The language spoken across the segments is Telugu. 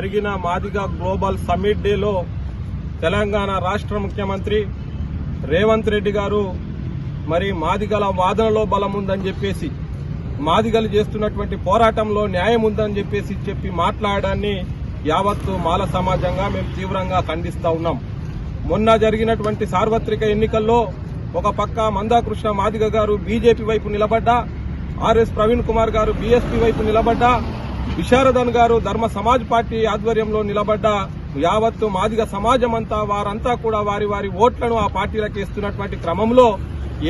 జరిగిన మాదిగా గ్లోబల్ సమ్మిట్ డేలో తెలంగాణ రాష్ట్ర ముఖ్యమంత్రి రేవంత్ రెడ్డి గారు మరి మాదిగల వాదనలో బలం ఉందని చెప్పేసి మాదిగలు చేస్తున్నటువంటి పోరాటంలో న్యాయం ఉందని చెప్పేసి చెప్పి మాట్లాడడాన్ని యావత్తు మాల సమాజంగా మేము తీవ్రంగా ఖండిస్తూ ఉన్నాం. మొన్న జరిగినటువంటి సార్వత్రిక ఎన్నికల్లో ఒక పక్క మందాకృష్ణ మాదిగ గారు బీజేపీ వైపు నిలబడ్డా ఆర్ఎస్ ప్రవీణ్ కుమార్ గారు బీఎస్పీ వైపు నిలబడ్డా విశారదన్ గారు ధర్మ సమాజ్ పార్టీ ఆధ్వర్యంలో నిలబడ్డ యావత్తు మాదిగ సమాజం అంతా వారంతా కూడా వారి వారి ఓట్లను ఆ పార్టీలకు ఇస్తున్నటువంటి క్రమంలో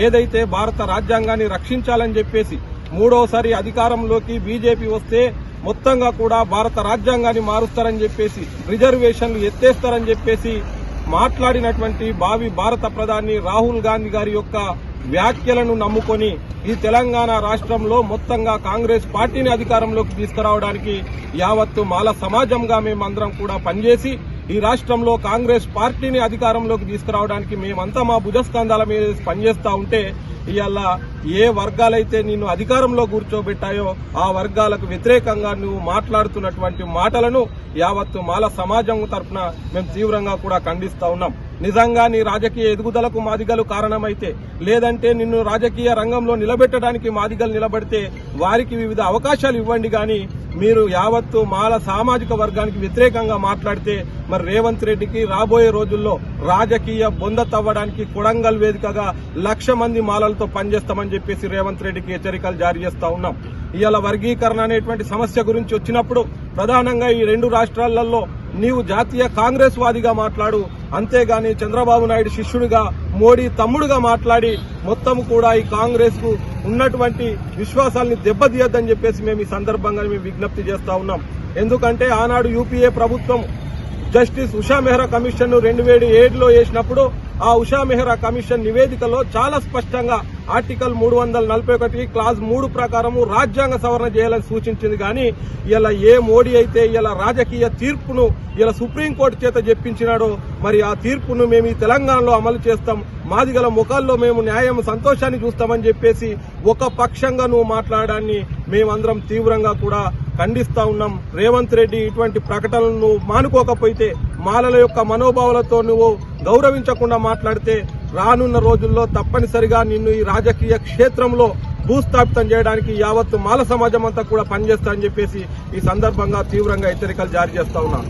ఏదైతే భారత రాజ్యాంగాన్ని రక్షించాలని చెప్పేసి మూడోసారి అధికారంలోకి బీజేపీ వస్తే మొత్తంగా కూడా భారత రాజ్యాంగాన్ని మారుస్తారని చెప్పేసి రిజర్వేషన్లు ఎత్తేస్తారని చెప్పేసి మాట్లాడినటువంటి భావి భారత ప్రధాని రాహుల్ గాంధీ గారి యొక్క వ్యాఖ్యలను నమ్ముకొని ఈ తెలంగాణ రాష్ట్రంలో మొత్తంగా కాంగ్రెస్ పార్టీని అధికారంలోకి తీసుకురావడానికి యావత్తు మాల సమాజంగా మేమందరం కూడా పనిచేసి ఈ రాష్ట్రంలో కాంగ్రెస్ పార్టీని అధికారంలోకి తీసుకురావడానికి మేమంతా మా భుజస్కంధాల మీద పనిచేస్తూ ఉంటే ఇవాళ ఏ వర్గాలైతే నిన్ను అధికారంలో కూర్చోబెట్టాయో ఆ వర్గాలకు వ్యతిరేకంగా నువ్వు మాట్లాడుతున్నటువంటి మాటలను యావత్తు మాల సమాజం తరఫున మేము తీవ్రంగా కూడా ఖండిస్తా ఉన్నాం. నిజంగా నీ రాజకీయ ఎదుగుదలకు మాదిగలు కారణమైతే లేదంటే నిన్ను రాజకీయ రంగంలో నిలబెట్టడానికి మాదిగలు నిలబడితే వారికి వివిధ అవకాశాలు ఇవ్వండి గాని మీరు యావత్తు మాల సామాజిక వర్గానికి వ్యతిరేకంగా మాట్లాడితే మరి రేవంత్ రెడ్డికి రాబోయే రోజుల్లో రాజకీయ బొంద తవ్వడానికి కొడంగల్ వేదికగా లక్ష మంది మాలలతో పనిచేస్తామని చెప్పేసి రేవంత్ రెడ్డికి హెచ్చరికలు జారీ చేస్తా ఉన్నాం. ఇవాళ వర్గీకరణ అనేటువంటి సమస్య గురించి వచ్చినప్పుడు ప్రధానంగా ఈ రెండు రాష్ట్రాలలో నీవు జాతీయ కాంగ్రెస్ వాదిగా మాట్లాడు అంతేగాని చంద్రబాబు నాయుడు శిష్యుడిగా మోడీ తమ్ముడుగా మాట్లాడి మొత్తం కూడా ఈ కాంగ్రెస్కు ఉన్నటువంటి విశ్వాసాల్ని దెబ్బతీయొద్దని చెప్పేసి మేము ఈ సందర్భంగా మేము విజ్ఞప్తి చేస్తా ఉన్నాం. ఎందుకంటే ఆనాడు యూపీఏ ప్రభుత్వం జస్టిస్ ఉషా మెహ్రా కమిషన్ రెండు వేల ఏడులో వేసినప్పుడు ఆ ఉషా మెహ్రా కమిషన్ నివేదికలో చాలా స్పష్టంగా ఆర్టికల్ మూడు వందల నలభై ఒకటి క్లాజ్ మూడు ప్రకారము రాజ్యాంగ సవరణ చేయాలని సూచించింది. కానీ ఇలా ఏ మోడీ అయితే ఇలా రాజకీయ తీర్పును ఇలా సుప్రీంకోర్టు చేత చెప్పించినాడో మరి ఆ తీర్పును మేము ఈ తెలంగాణలో అమలు చేస్తాం. మాదిగల ముఖాల్లో మేము న్యాయం సంతోషాన్ని చూస్తామని చెప్పేసి ఒక పక్షంగా నువ్వు మాట్లాడాన్ని మేమందరం తీవ్రంగా కూడా ఖండిస్తా ఉన్నాం. రేవంత్ రెడ్డి ఇటువంటి ప్రకటనలను నువ్వు మానుకోకపోతే మాలల యొక్క మనోభావాలతో నువ్వు గౌరవించకుండా మాట్లాడితే రానున్న రోజుల్లో తప్పనిసరిగా నిన్ను ఈ రాజకీయ క్షేత్రంలో భూస్థాపితం చేయడానికి యావత్తు మాల సమాజం అంతా కూడా పనిచేస్తా అని చెప్పేసి ఈ సందర్భంగా తీవ్రంగా హెచ్చరికలు జారీ చేస్తా ఉన్నాను.